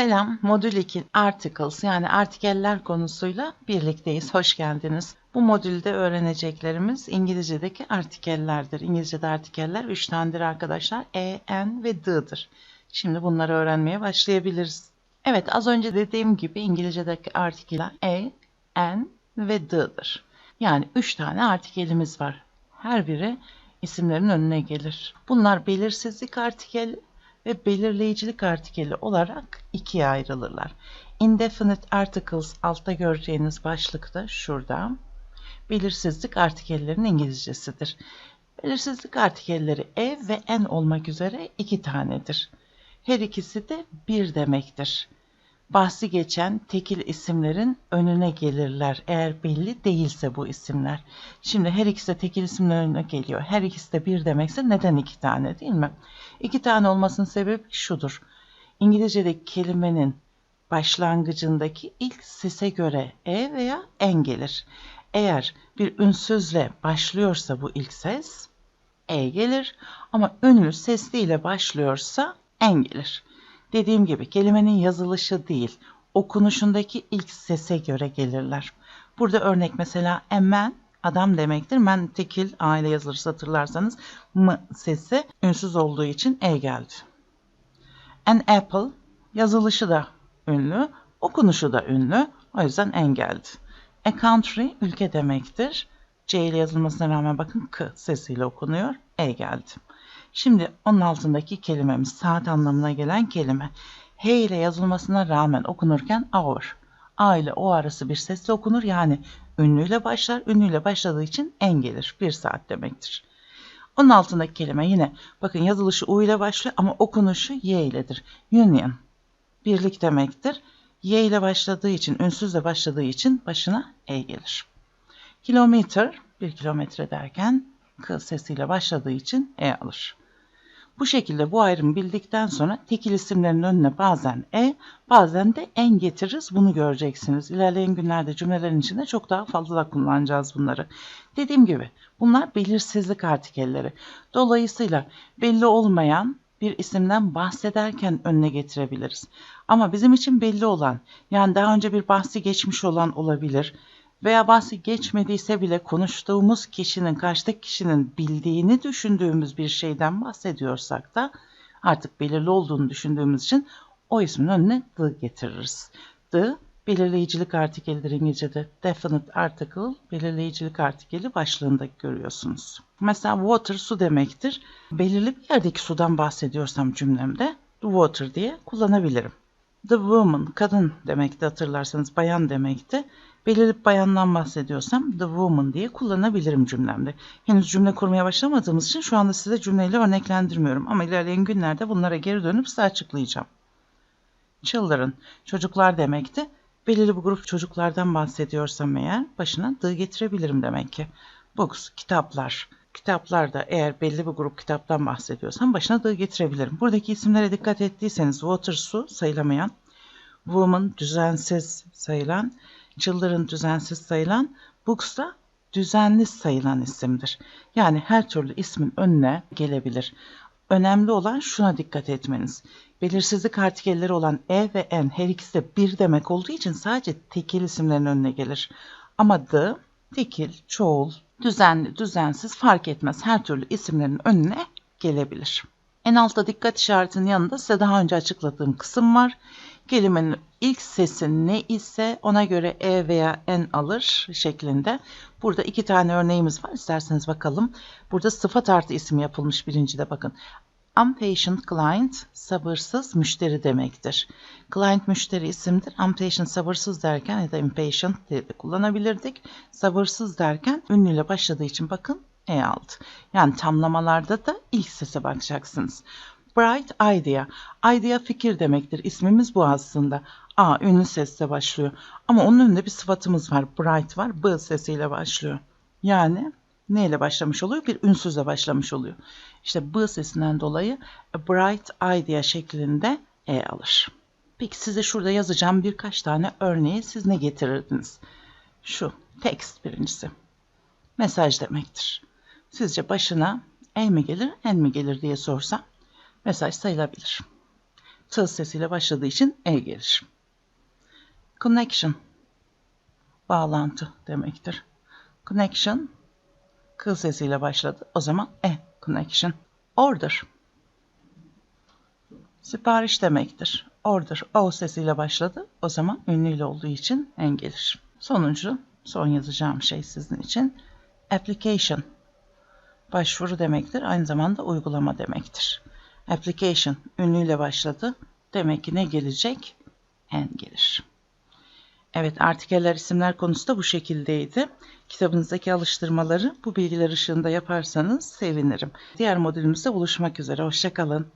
Selam, Modül 2 Articles yani artikeller konusuyla birlikteyiz. Hoş geldiniz. Bu modülde öğreneceklerimiz İngilizce'deki artikellerdir. İngilizce'de artikeller 3 tanedir arkadaşlar. E, N ve D'dir. Şimdi bunları öğrenmeye başlayabiliriz. Evet, az önce dediğim gibi İngilizce'deki artikeller E, N ve D'dir. Yani 3 tane artikelimiz var. Her biri isimlerin önüne gelir. Bunlar belirsizlik artikeli ve belirleyicilik artikeli olarak ikiye ayrılırlar. Indefinite articles altta göreceğiniz başlıkta şurada belirsizlik artikellerin İngilizcesidir. Belirsizlik artikelleri e ve n olmak üzere iki tanedir. Her ikisi de bir demektir bahsi geçen tekil isimlerin önüne gelirler eğer belli değilse bu isimler. Şimdi her ikisi de tekil isimlerin önüne geliyor. Her ikisi de bir demekse neden iki tane değil mi? İki tane olmasının sebebi şudur. İngilizce'deki kelimenin başlangıcındaki ilk sese göre e veya en gelir. Eğer bir ünsüzle başlıyorsa bu ilk ses e gelir ama ünlü sesliyle başlıyorsa en gelir. Dediğim gibi kelimenin yazılışı değil, okunuşundaki ilk sese göre gelirler. Burada örnek mesela emen adam demektir. Men tekil aile yazılırsa hatırlarsanız m sesi ünsüz olduğu için e geldi. An apple yazılışı da ünlü, okunuşu da ünlü. O yüzden en geldi. A country ülke demektir. C ile yazılmasına rağmen bakın k sesiyle okunuyor. E geldi. Şimdi onun altındaki kelimemiz saat anlamına gelen kelime. H ile yazılmasına rağmen okunurken hour. A ile O arası bir sesle okunur yani ünlüyle başlar. Ünlüyle başladığı için en gelir. Bir saat demektir. Onun altındaki kelime yine bakın yazılışı U ile başlıyor ama okunuşu Y iledir. Union. Birlik demektir. Y ile başladığı için, ünsüzle başladığı için başına E gelir. Kilometre, bir kilometre derken K sesiyle başladığı için E alır. Bu şekilde bu ayrımı bildikten sonra tekil isimlerin önüne bazen e, bazen de en getiririz. Bunu göreceksiniz. İlerleyen günlerde cümlelerin içinde çok daha fazla kullanacağız bunları. Dediğim gibi bunlar belirsizlik artikelleri. Dolayısıyla belli olmayan bir isimden bahsederken önüne getirebiliriz. Ama bizim için belli olan, yani daha önce bir bahsi geçmiş olan olabilir veya bahsi geçmediyse bile konuştuğumuz kişinin, karşıdaki kişinin bildiğini düşündüğümüz bir şeyden bahsediyorsak da artık belirli olduğunu düşündüğümüz için o ismin önüne the getiririz. The belirleyicilik artikelidir İngilizce'de. Definite article belirleyicilik artikeli başlığında görüyorsunuz. Mesela water su demektir. Belirli bir yerdeki sudan bahsediyorsam cümlemde the water diye kullanabilirim. The woman kadın demekti hatırlarsanız bayan demekti belirli bayandan bahsediyorsam the woman diye kullanabilirim cümlemde. Henüz cümle kurmaya başlamadığımız için şu anda size cümleyle örneklendirmiyorum ama ilerleyen günlerde bunlara geri dönüp size açıklayacağım. Children, çocuklar demekti. Belirli bir grup çocuklardan bahsediyorsam eğer başına the getirebilirim demek ki. Books, kitaplar. Kitaplarda eğer belli bir grup kitaptan bahsediyorsam başına the getirebilirim. Buradaki isimlere dikkat ettiyseniz water su sayılamayan, woman düzensiz sayılan, Children düzensiz sayılan, Books da düzenli sayılan isimdir. Yani her türlü ismin önüne gelebilir. Önemli olan şuna dikkat etmeniz. Belirsizlik artikelleri olan e ve n her ikisi de bir demek olduğu için sadece tekil isimlerin önüne gelir. Ama the, tekil, çoğul, düzenli, düzensiz fark etmez her türlü isimlerin önüne gelebilir. En altta dikkat işaretinin yanında size daha önce açıkladığım kısım var. Kelimenin ilk sesi ne ise ona göre e veya n alır şeklinde. Burada iki tane örneğimiz var. İsterseniz bakalım. Burada sıfat artı isim yapılmış birincide bakın. Impatient client sabırsız müşteri demektir. Client müşteri isimdir. Impatient sabırsız derken ya da impatient de kullanabilirdik. Sabırsız derken ünlüyle başladığı için bakın e aldı. Yani tamlamalarda da ilk sese bakacaksınız. Bright idea. Idea fikir demektir. İsmimiz bu aslında. A ünlü sesle başlıyor. Ama onun önünde bir sıfatımız var. Bright var. B sesiyle başlıyor. Yani neyle başlamış oluyor? Bir ünsüzle başlamış oluyor. İşte B sesinden dolayı bright idea şeklinde E alır. Peki size şurada yazacağım birkaç tane örneği siz ne getirirdiniz? Şu text birincisi. Mesaj demektir. Sizce başına E mi gelir, N mi gelir diye sorsam mesaj sayılabilir. T sesiyle başladığı için E gelir. Connection bağlantı demektir. Connection K sesiyle başladı. O zaman E connection. Order sipariş demektir. Order O sesiyle başladı. O zaman ünlüyle olduğu için en gelir. Sonuncu son yazacağım şey sizin için application başvuru demektir. Aynı zamanda uygulama demektir. Application ünlüyle başladı. Demek ki ne gelecek? En gelir. Evet artikeller isimler konusu da bu şekildeydi. Kitabınızdaki alıştırmaları bu bilgiler ışığında yaparsanız sevinirim. Diğer modülümüzde buluşmak üzere. Hoşçakalın.